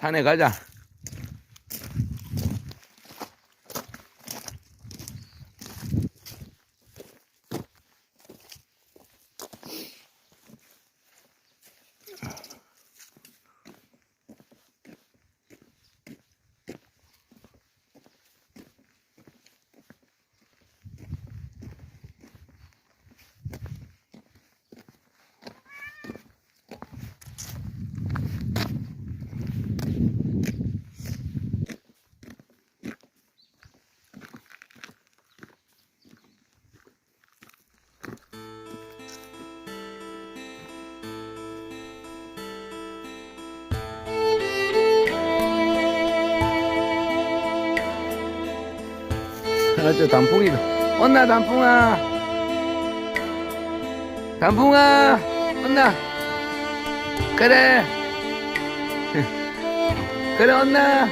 산에 가자. 아저 단풍이다. 온나 단풍아. 단풍아. 온나. 그래. 그래 온나.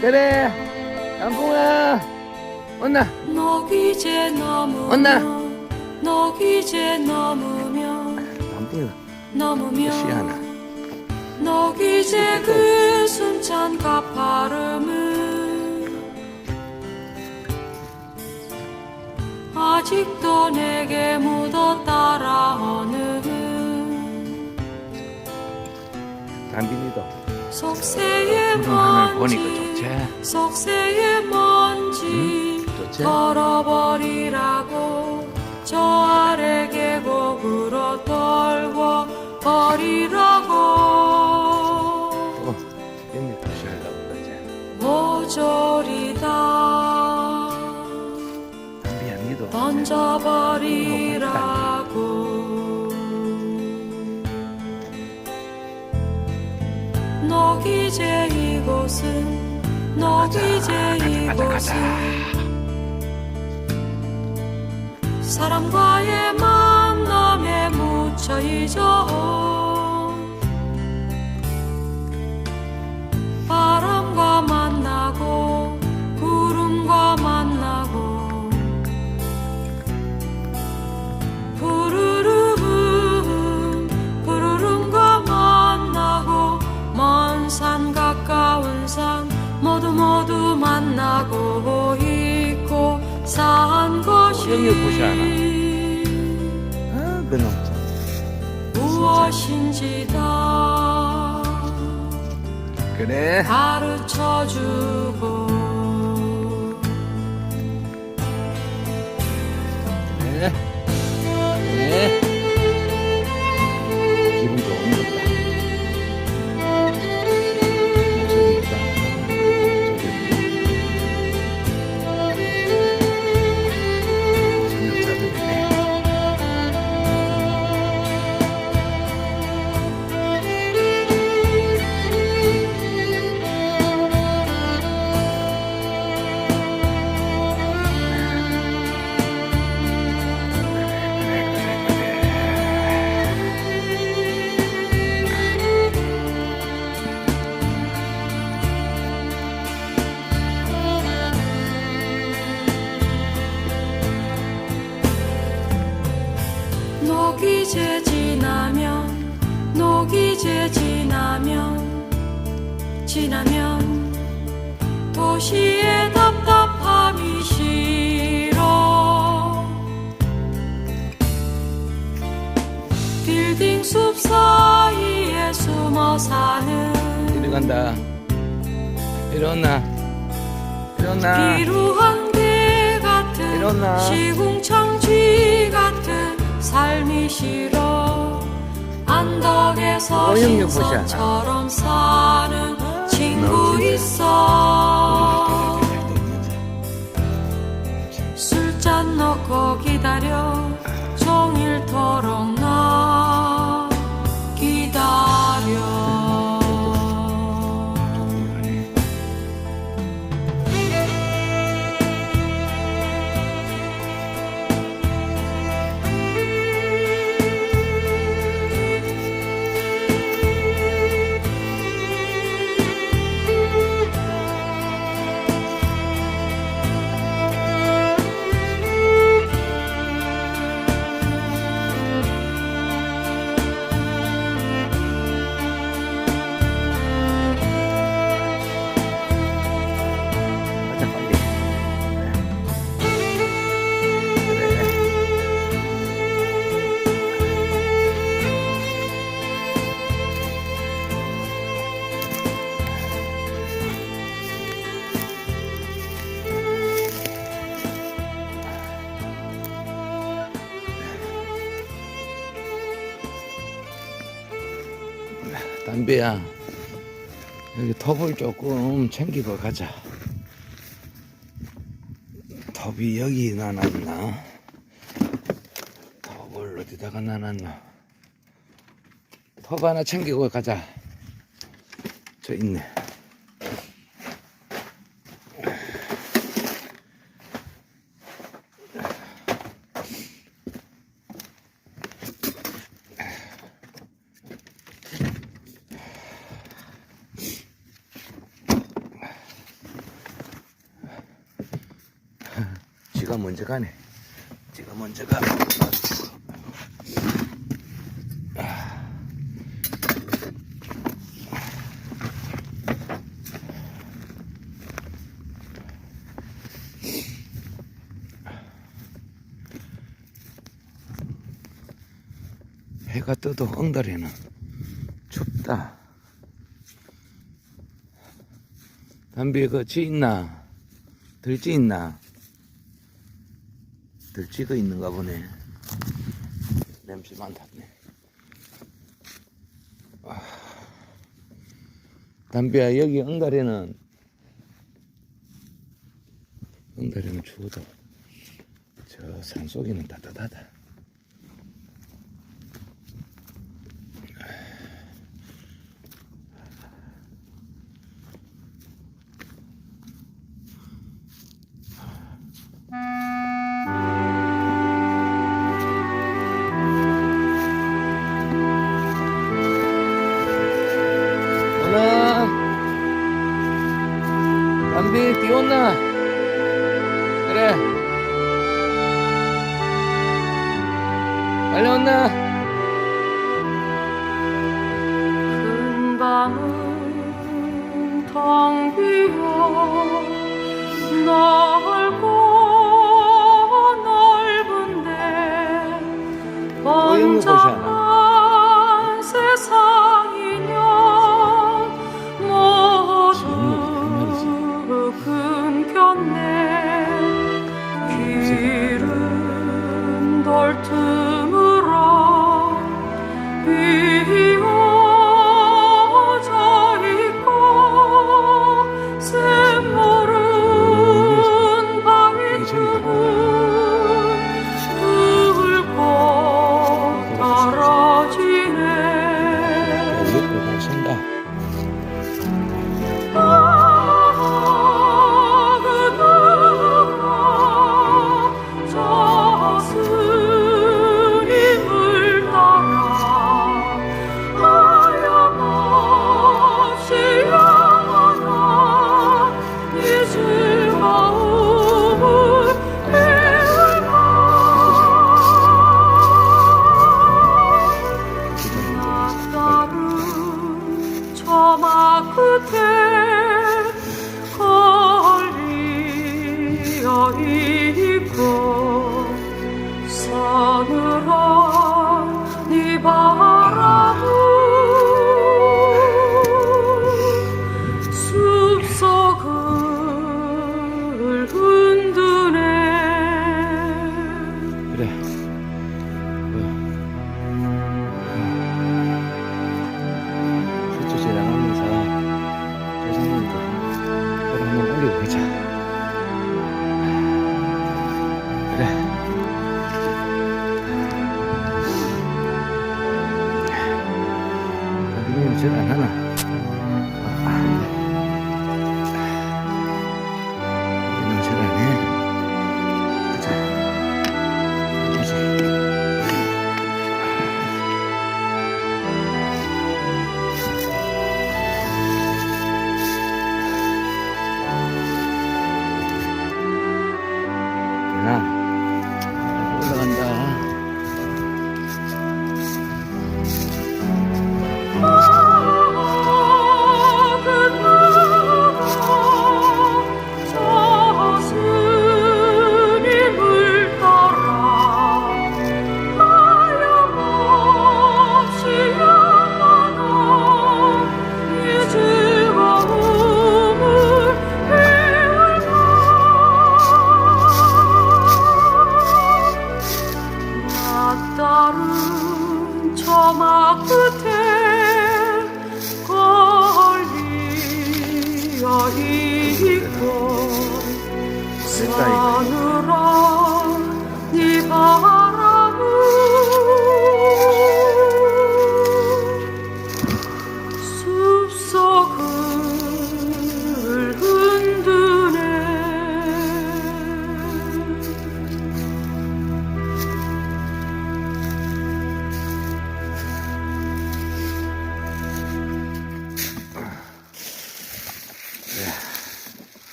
그래. 단풍아. 넘으면 단풍이다. 넘으면 시하나. 너 이제 그 숨찬 가파름을 아직도 내게 묻어 따라오는 단빈이도. 속세의 보니까 먼지. 속세의 먼지 좋지? 털어버리라고 저 아래 계곡으로 돌고 버리라고 어, 그러지. 모조 던져버리라고. 녹이제 이곳은 녹이제 이곳은 사람과의 만남에 묻혀 잊어 여기 보지 않아. 아, 그놈 참. 무엇인지 다 그래. 가르쳐주고 그래. 그래. 사는 이리 간다. 일어나. 일어나. 비루한 개 같은 일어나. 시궁창쥐 같은 삶이 싫어 안덕에서? 신선처럼 사는 친구 있어 술잔 놓고 기다려 담배야 여기 톱을 조금 챙기고 가자. 톱이 여기 나놨나? 톱을 어디다가 나놨나? 톱 하나 챙기고 가자. 저 있네 지가 먼저 가네 지가 먼저 가 해가 떠도 엉다리는 춥다. 담배 그지 있나? 들지 있나? 들지가 있는가 보네. 냄새 많다네. 아, 담배야 여기 엉다리는 엉다리는 추워도 저 산속에는 따뜻하다. 그래. 빨리 온나? 큰 방은 텅 비어 넓고 넓은데. 번잡한 세상이면 모두 끊겼네 길은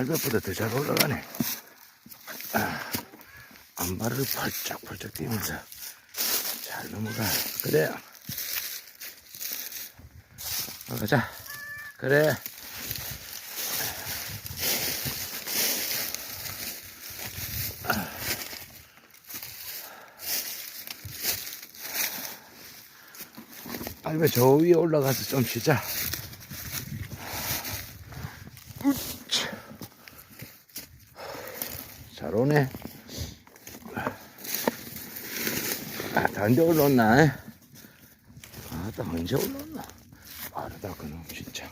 할배보다 더 잘 올라가네. 아, 안발을 펄쩍펄쩍 뛰면서 잘 넘어가. 그래. 가자. 그래. 할배 저 위에 올라가서 좀 쉬자. 우차. 잘 오네. 아, 다 언제 올라왔나? 아, 딱 언제 올라왔나? 빠르다, 그놈, 진짜.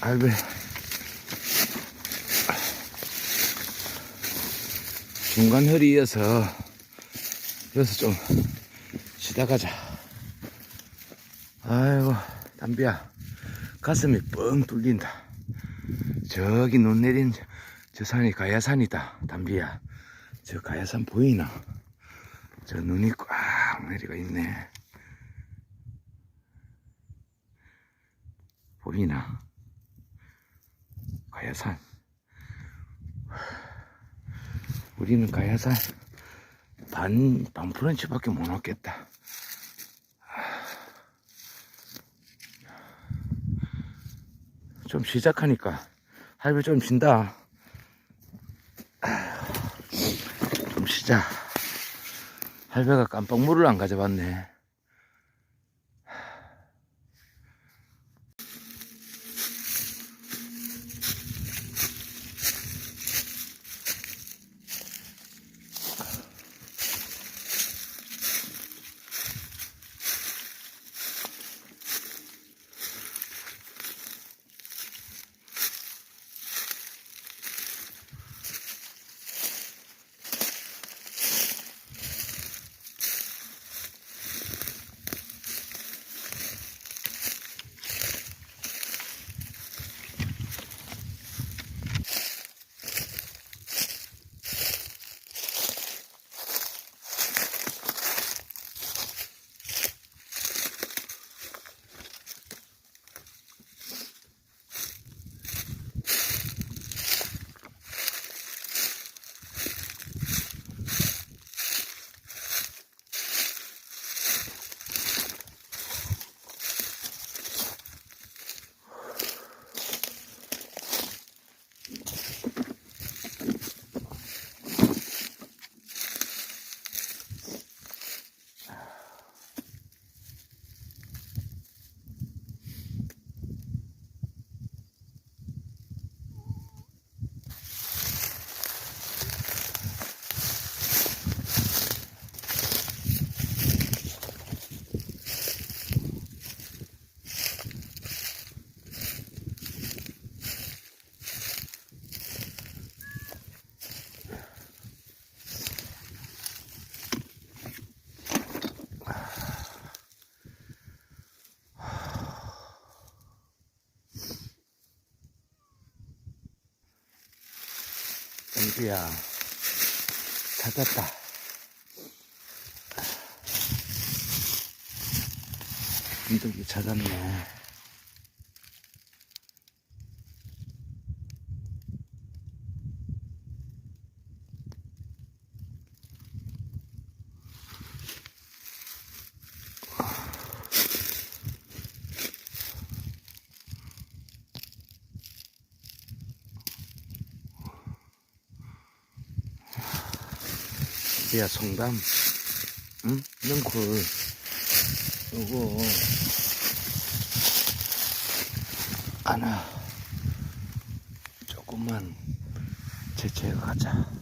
할배. 중간 허리 이어서, 여기서 좀 쉬다 가자. 아이고, 담비야. 가슴이 뻥 뚫린다. 저기 눈 내린 저- 저 산이 가야산이다. 담비야. 저 가야산 보이나? 저 눈이 꽉 내리가 있네. 보이나? 가야산. 우리는 가야산 반, 반 프런치밖에 못 왔겠다. 좀 시작하니까 할배 좀 쉰다. 좀 쉬자. 할배가 깜빡 물을 안 가져왔네. 영주야, 찾았다. 비둘기 찾았네. 야, 송담. 응? 능쿨. 요거. 하나. 조금만 제치해 가자.